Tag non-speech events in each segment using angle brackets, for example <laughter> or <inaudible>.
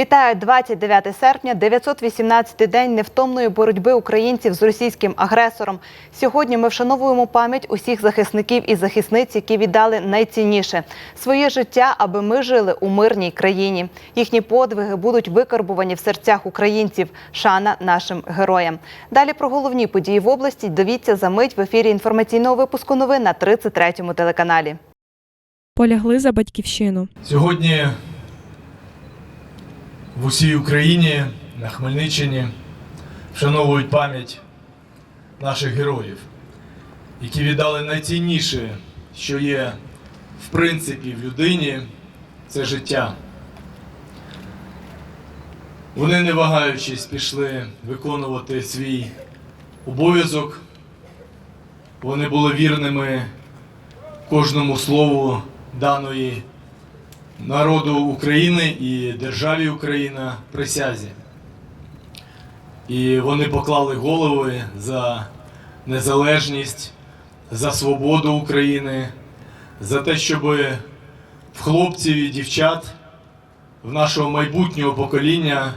Вітаю 29 серпня, 918-й день невтомної боротьби українців з російським агресором. Сьогодні ми вшановуємо пам'ять усіх захисників і захисниць, які віддали найцінніше своє життя, аби ми жили у мирній країні. Їхні подвиги будуть викарбувані в серцях українців. Шана нашим героям. Далі про головні події в області дивіться за мить в ефірі інформаційного випуску новин на 33-му телеканалі. полягли за батьківщину. Сьогодні в усій Україні на Хмельниччині вшановують пам'ять наших героїв, які віддали найцінніше, що є в принципі в людині це життя. Вони, не вагаючись, пішли виконувати свій обов'язок. Вони були вірними кожному слову даної народу України і державі Україна присязі. І вони поклали голови за незалежність, за свободу України, за те, щоб в хлопців і дівчат, в нашого майбутнього покоління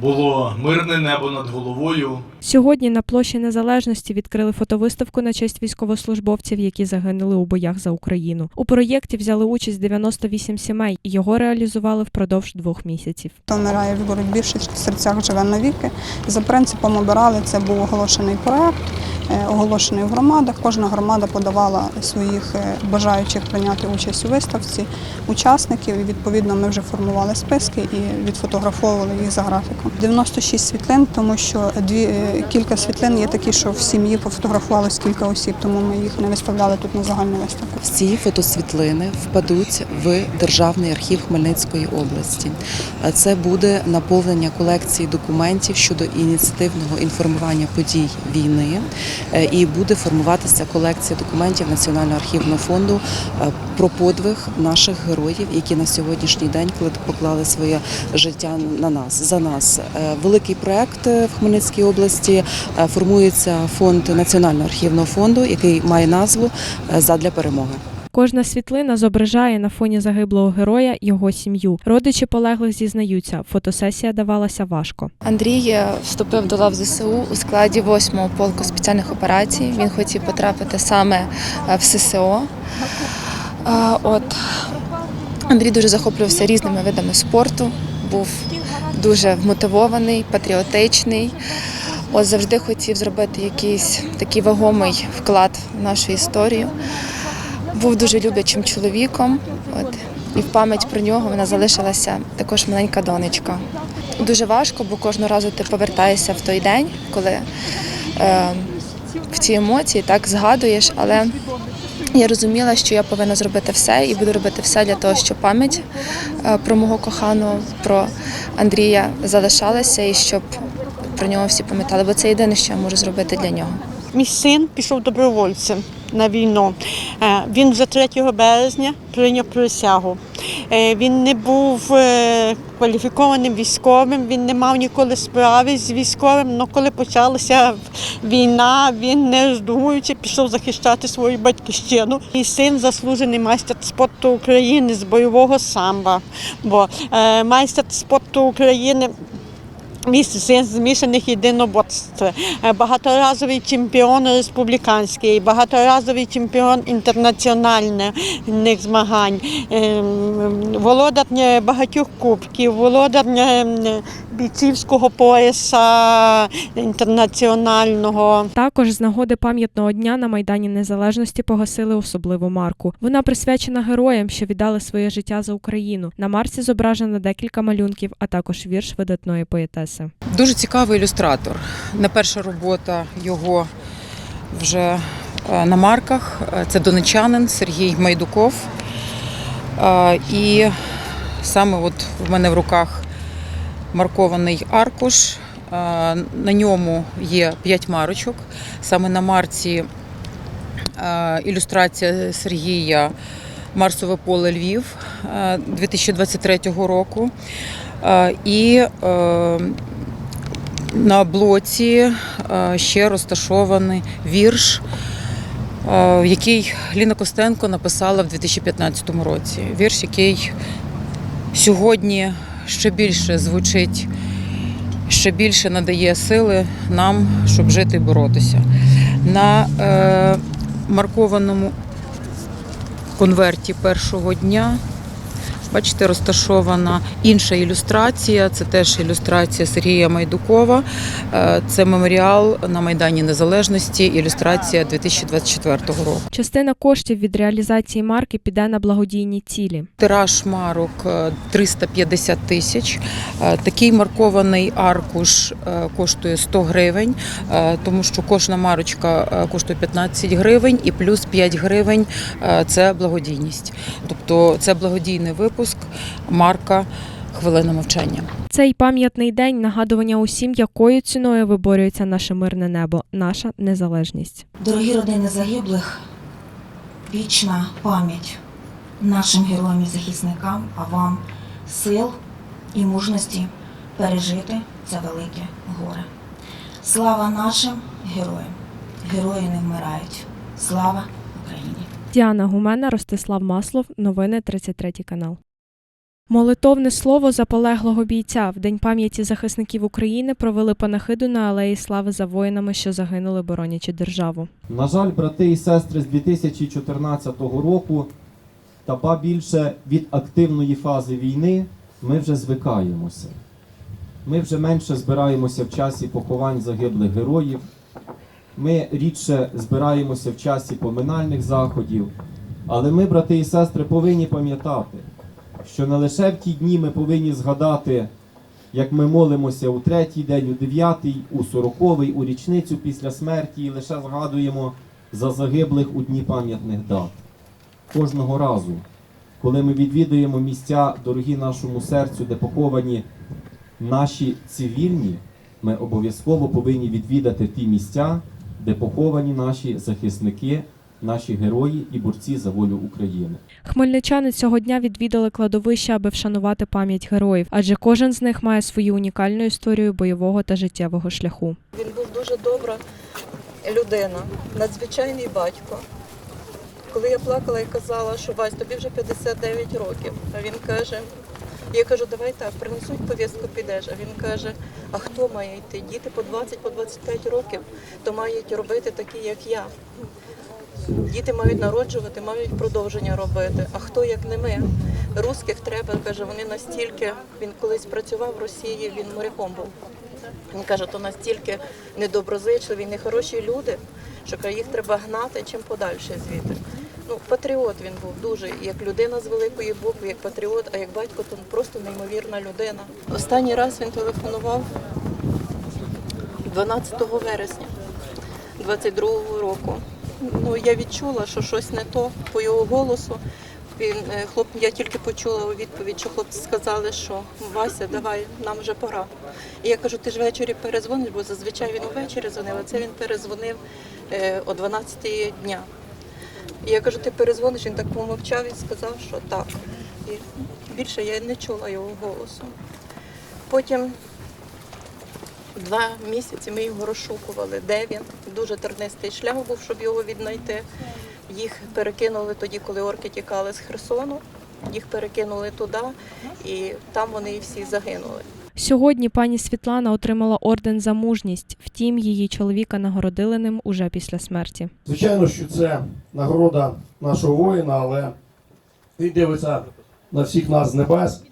було мирне небо над головою, Сьогодні на площі Незалежності відкрили фотовиставку на честь військовослужбовців, які загинули у боях за Україну. У проєкті взяли участь 98 сімей, і його реалізували впродовж двох місяців. Хто вмирає в боротьбі в серцях живе навіки. За принципом обирали це був оголошений проект, оголошений в громадах. Кожна громада подавала своїх е, бажаючих прийняти участь у виставці, учасників. І відповідно ми вже формували списки і відфотографовували їх за графіком. 96 світлин, тому що дві е, кілька світлин є такі, що в сім'ї пофотографувалось кілька осіб, тому ми їх не виставляли тут на загальну виставку. Ці фотосвітлини впадуть в Державний архів Хмельницької області. Е, Це буде наповнення колекції документів щодо ініціативного інформування подій війни, Е, і буде формуватися колекція документів Національного архівного фонду е, про подвиг наших героїв, які на сьогоднішній день поклали своє життя на нас за нас. Е, Великий проект е, в Хмельницькій області е, формується фонд Національного архівного фонду, який має назву е, Задля перемоги. Кожна світлина зображає на фоні загиблого героя його сім'ю. Родичі полеглих зізнаються, фотосесія давалася важко. Андрій е, вступив до лав ЗСУ у складі 8-го полку спеціальних операцій. Він хотів потрапити саме е, в ССО. Е, От Андрій дуже захоплювався різними видами спорту, був дуже вмотивований, патріотичний. От завжди хотів зробити якийсь такий вагомий вклад в нашу історію. Був дуже люблячим чоловіком. От і в пам'ять про нього вона залишилася також маленька донечка. Дуже важко, бо кожного разу ти повертаєшся в той день, коли е, в ці емоції так згадуєш, але я розуміла, що я повинна зробити все і буду робити все для того, щоб пам'ять е, про мого коханого, про Андрія залишалася і щоб про нього всі пам'ятали, бо це єдине, що я можу зробити для нього. Мій син пішов добровольцем на війну. Е, Він вже 3 березня прийняв присягу. Е, Він не був е, кваліфікованим військовим, він не мав ніколи справи з військовим. але коли почалася війна, він не роздумуючи пішов захищати свою батьківщину. Мій син заслужений майстер спорту України з бойового самбо. Бо майстер спорту України Місце син змішаних єдиноборств, Е, багаторазовий чемпіон республіканський, багаторазовий чемпіон інтернаціональних змагань, е, володар е, багатьох кубків, володар е, бійцівського пояса інтернаціонального. Також з нагоди пам'ятного дня на Майдані Незалежності погасили особливу марку. Вона присвячена героям, що віддали своє життя за Україну. На марці зображено декілька малюнків, а також вірш видатної поетеси. Дуже цікавий ілюстратор. Не перша робота його вже е, на марках. Е, Це донечанин Сергій Майдуков. Е, І саме от в мене в руках маркований аркуш. Е, На ньому є п'ять марочок. Саме на марці е, ілюстрація Сергія Марсове поле Львів е, 2023 року. Е, І е, на блоці ще розташований вірш, який Ліна Костенко написала в 2015 році. Вірш, який сьогодні ще більше звучить, ще більше надає сили нам, щоб жити і боротися. На е, маркованому конверті першого дня. Бачите, розташована інша ілюстрація. Це теж ілюстрація Сергія Майдукова. Е, Це меморіал на Майдані Незалежності, ілюстрація 2024 року. Частина коштів від реалізації марки піде на благодійні цілі. Тираж марок е, 350 тисяч. Е, Такий маркований аркуш е, коштує 100 гривень, е, тому що кожна марочка е, коштує 15 гривень і плюс 5 гривень е, це благодійність. Тобто це благодійний випуск, марка хвилина мовчання. Цей пам'ятний день нагадування усім, якою ціною виборюється наше мирне небо, наша незалежність. Дорогі родини загиблих, вічна пам'ять нашим героям і захисникам, а вам сил і мужності пережити це велике горе. Слава нашим героям! Герої не вмирають. Слава Україні! Діана Гумена, Ростислав Маслов, новини 33 канал. Молитовне слово за полеглого бійця в День пам'яті захисників України провели панахиду на алеї слави за воїнами, що загинули боронячи державу. На жаль, брати і сестри з 2014 року, та ба більше від активної фази війни, ми вже звикаємося. Ми вже менше збираємося в часі поховань загиблих героїв. Ми рідше збираємося в часі поминальних заходів. Але ми, брати і сестри, повинні пам'ятати, що не лише в ті дні ми повинні згадати, як ми молимося у третій день, у дев'ятий, у сороковий, у річницю після смерті, і лише згадуємо за загиблих у дні пам'ятних дат. Кожного разу, коли ми відвідуємо місця, дорогі нашому серцю, де поховані наші цивільні, ми обов'язково повинні відвідати ті місця, де поховані наші захисники, наші герої і борці за волю України. Хмельничани цього дня відвідали кладовище, аби вшанувати пам'ять героїв, адже кожен з них має свою унікальну історію бойового та життєвого шляху. Він був дуже добра людина, надзвичайний батько. Коли я плакала і казала, що Вась, тобі вже 59 років, а він каже, я кажу, давай так, принесуть повістку, підеш. А він каже, а хто має йти? Діти по 20, по 25 років, то мають робити такі, як я. Діти мають народжувати, мають продовження робити. А хто як не ми? Русських треба, каже, вони настільки. Він колись працював в Росії, він моряком був. Він каже, то настільки недоброзичливі, нехороші люди, що їх треба гнати чим подальше звідти. Ну, патріот він був дуже, як людина з великої букви, як патріот, а як батько, то просто неймовірна людина. Останній раз він телефонував 12 вересня 22-го року. Ну, я відчула, що щось не то по його голосу. Він, е, хлоп, я тільки почула у відповідь, що хлопці сказали, що Вася, давай, нам вже пора. І я кажу, ти ж ввечері перезвониш, бо зазвичай він увечері дзвонив, а це він перезвонив е, о 12 дня. І я кажу, ти перезвониш, він так помовчав і сказав, що так. І більше я не чула його голосу. Потім два місяці ми його розшукували, де він. Дуже тернистий шлях був, щоб його віднайти. Їх перекинули тоді, коли орки тікали з Херсону. Їх перекинули туди, і там вони і всі загинули. Сьогодні пані Світлана отримала орден за мужність. Втім, її чоловіка нагородили ним уже після смерті. Звичайно, що це нагорода нашого воїна, але він дивиться на всіх нас з небес,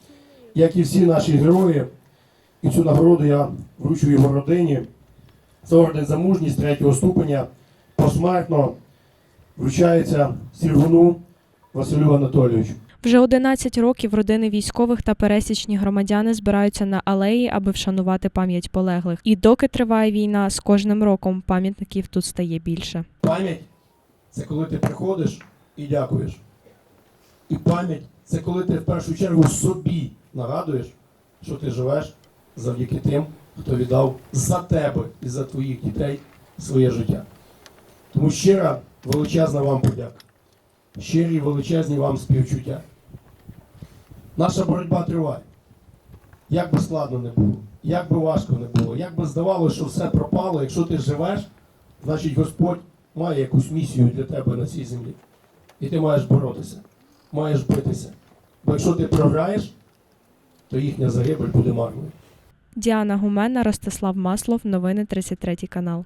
як і всі наші герої. І цю нагороду я вручу його родині. Це орден за мужність третього ступеня посмертно вручається Сіргуну Василю Анатолійовичу. Вже 11 років родини військових та пересічні громадяни збираються на алеї, аби вшанувати пам'ять полеглих. І доки триває війна, з кожним роком пам'ятників тут стає більше. Пам'ять це коли ти приходиш і дякуєш. І пам'ять це коли ти в першу чергу собі нагадуєш, що ти живеш завдяки тим, хто віддав за тебе і за твоїх дітей своє життя. Тому щира величезна вам подяка. Щирі величезні вам співчуття. Наша боротьба триває. Як би складно не було, як би важко не було, як би здавалося, що все пропало, якщо ти живеш, значить Господь має якусь місію для тебе на цій землі. І ти маєш боротися, маєш битися. Бо якщо ти програєш, то їхня загибель буде марною. Діана Гумена, Ростислав Маслов. Новини 33 канал.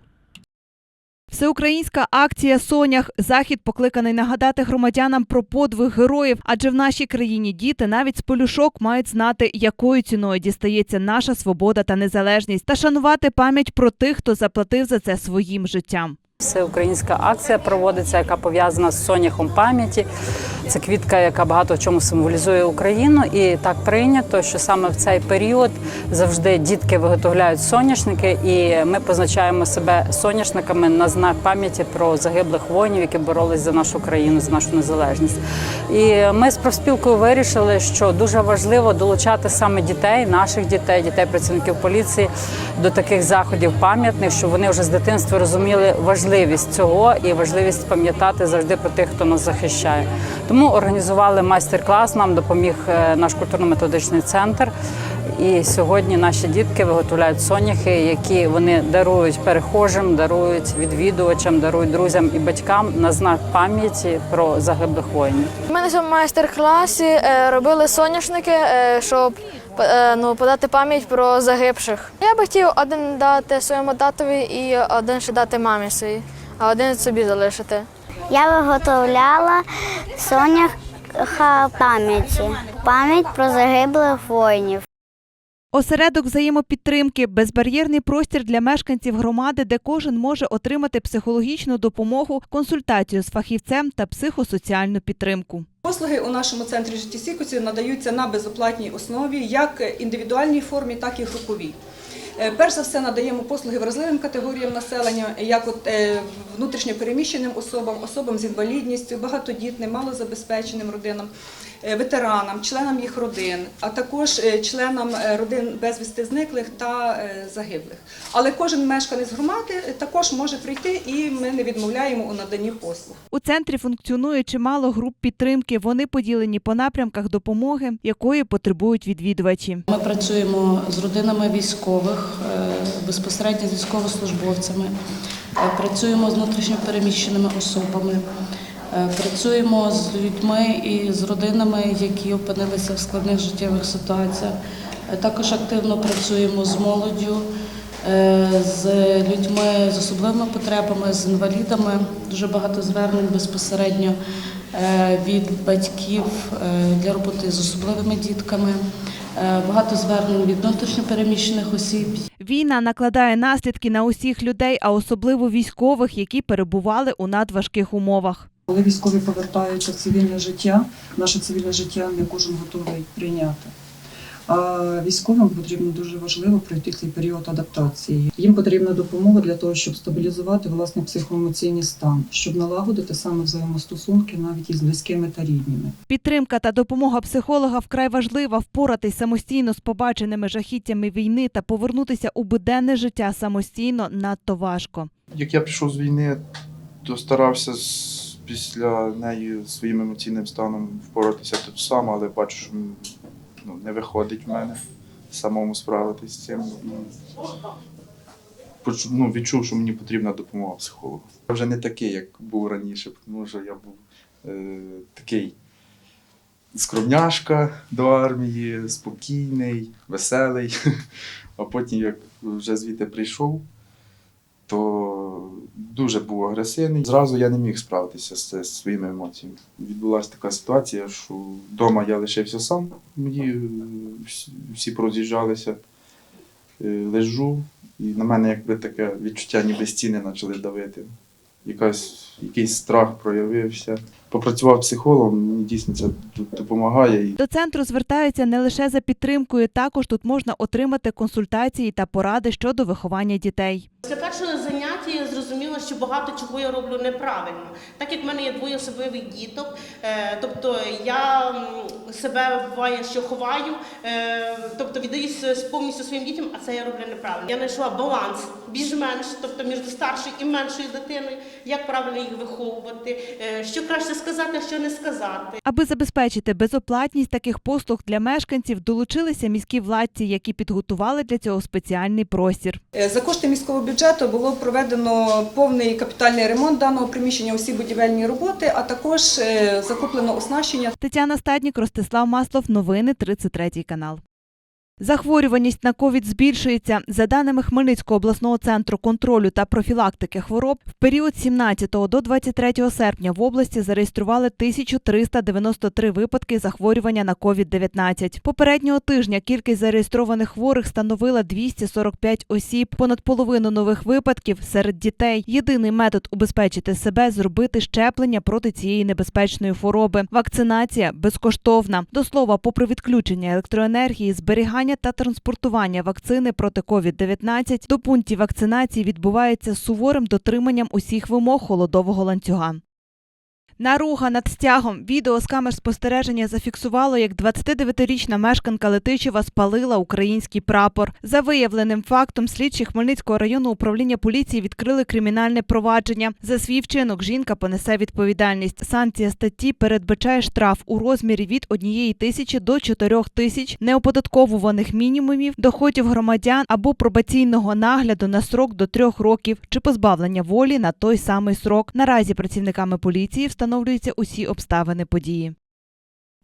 Всеукраїнська акція Сонях захід покликаний нагадати громадянам про подвиг героїв, адже в нашій країні діти навіть з полюшок мають знати, якою ціною дістається наша свобода та незалежність, та шанувати пам'ять про тих, хто заплатив за це своїм життям. Всеукраїнська акція проводиться, яка пов'язана з соняхом пам'яті. Це квітка, яка багато чому символізує Україну. І так прийнято, що саме в цей період завжди дітки виготовляють соняшники, і ми позначаємо себе соняшниками на знак пам'яті про загиблих воїнів, які боролись за нашу країну, за нашу незалежність. І ми з профспілкою вирішили, що дуже важливо долучати саме дітей, наших дітей, дітей працівників поліції до таких заходів пам'ятних, щоб вони вже з дитинства розуміли важливість цього і важливість пам'ятати завжди про тих, хто нас захищає. Тому організували майстер-клас. Нам допоміг е, наш культурно-методичний центр. І сьогодні наші дітки виготовляють соняхи, які вони дарують перехожим, дарують відвідувачам, дарують друзям і батькам на знак пам'яті про загиблих воїнів. У мене в майстер-класі е, робили соняшники, е, щоб ну, подати пам'ять про загибших. Я би хотів один дати своєму татові і один ще дати мамі своїй, а один собі залишити. Я виготовляла соняха пам'яті. Пам'ять про загиблих воїнів. Осередок взаємопідтримки безбар'єрний простір для мешканців громади, де кожен може отримати психологічну допомогу, консультацію з фахівцем та психосоціальну підтримку. Послуги у нашому центрі життєстійкості надаються на безоплатній основі, як індивідуальній формі, так і груповій. Е, Перш за все надаємо послуги вразливим категоріям населення, як от внутрішньопереміщеним внутрішньо переміщеним особам, особам з інвалідністю, багатодітним, малозабезпеченим родинам, е, ветеранам, членам їх родин, а також е, членам е, родин безвісти зниклих та е, загиблих. Але кожен мешканець громади е, також може прийти, і ми не відмовляємо у наданні послуг. У центрі функціонує чимало груп підтримки. Вони поділені по напрямках допомоги, якої потребують відвідувачі. Ми працюємо з родинами військових, е, безпосередньо з військовослужбовцями, е, працюємо з внутрішньопереміщеними особами, е, працюємо з людьми і з родинами, які опинилися в складних життєвих ситуаціях. Е, Також активно працюємо з молоддю, е, з людьми з особливими потребами, з інвалідами. Дуже багато звернень безпосередньо е, від батьків е, для роботи з особливими дітками. Е, Багато звернень від внутрішньопереміщених осіб. Війна накладає наслідки на усіх людей, а особливо військових, які перебували у надважких умовах. Коли військові повертаються в цивільне життя, наше цивільне життя не кожен готовий прийняти. А військовим потрібно дуже важливо пройти цей період адаптації. Їм потрібна допомога для того, щоб стабілізувати власний психоемоційний стан, щоб налагодити саме взаємостосунки навіть із близькими та рідними. Підтримка та допомога психолога вкрай важлива. Впоратись самостійно з побаченими жахіттями війни та повернутися у буденне життя самостійно надто важко. Як я прийшов з війни, то старався з, після неї своїм емоційним станом впоратися тут сам, але бачу, що ну, не виходить в мене самому справитись з цим. Ну, відчув, що мені потрібна допомога психолога. Я вже не такий, як був раніше, тому що я був е, такий скромняшка до армії, спокійний, веселий. <laughs> А потім, як вже звідти прийшов, то дуже був агресивний. Зразу я не міг справитися з, з своїми емоціями. Відбулася така ситуація, що вдома я лишився сам, е, всі, всі пороз'їжджалися, Е, лежу, і на мене якби таке відчуття, ніби стіни почали давити. Якась, якийсь страх проявився. Попрацював психологом, мені дійсно це допомагає. До центру звертаються не лише за підтримкою, також тут можна отримати консультації та поради щодо виховання дітей. Після першого заняття я зрозуміла, що багато чого я роблю неправильно. Так як в мене є двоє особливих діток, е, тобто я себе буває, що ховаю, е, тобто віддаюся повністю своїм дітям, а це я роблю неправильно. Я знайшла баланс більш-менш, тобто між старшою і меншою дитиною, як правильно їх виховувати, е, що краще сказати, а що не сказати. Аби забезпечити безоплатність таких послуг для мешканців, долучилися міські владці, які підготували для цього спеціальний простір. Е, За кошти міського бюджету було проведено повний капітальний ремонт даного приміщення, усі будівельні роботи, а також е, закуплено оснащення Тетяна Стаднік, Ростислав Маслов. Новини 33 канал. Захворюваність на ковід збільшується. За даними Хмельницького обласного центру контролю та профілактики хвороб, в період 17 до 23 серпня в області зареєстрували 1393 випадки захворювання на ковід-19. Попереднього тижня кількість зареєстрованих хворих становила 245 осіб. Понад половину нових випадків серед дітей. Єдиний метод убезпечити себе зробити щеплення проти цієї небезпечної хвороби. Вакцинація безкоштовна. До слова, попри відключення електроенергії, зберігання та транспортування вакцини проти COVID-19, до пунктів вакцинації відбувається з суворим дотриманням усіх вимог холодового ланцюга. Наруга над стягом. Відео з камер спостереження зафіксувало, як 29-річна мешканка Летичева спалила український прапор. За виявленим фактом, слідчі Хмельницького районного управління поліції відкрили кримінальне провадження. За свій вчинок жінка понесе відповідальність. Санкція статті передбачає штраф у розмірі від 1 тисячі до 4 тисяч неоподатковуваних мінімумів доходів громадян або пробаційного нагляду на срок до трьох років чи позбавлення волі на той самий срок. Наразі працівниками поліції встановлюються усі обставини події.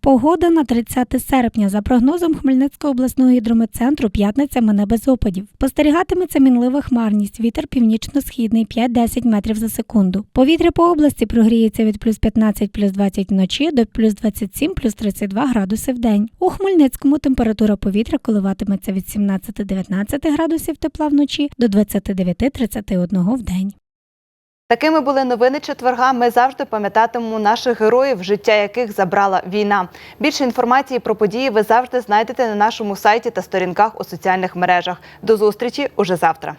Погода на 30 серпня. За прогнозом Хмельницького обласного гідрометцентру, п'ятниця мене без опадів. Спостерігатиметься мінлива хмарність, вітер північно-східний 5-10 метрів за секунду. Повітря по області прогріється від плюс 15 плюс 20 вночі до плюс 27 плюс 32 градуси в день. У Хмельницькому температура повітря коливатиметься від 17-19 градусів тепла вночі до 29-31 в день. Такими були новини четверга. Ми завжди пам'ятатимемо наших героїв, життя яких забрала війна. Більше інформації про події ви завжди знайдете на нашому сайті та сторінках у соціальних мережах. До зустрічі уже завтра.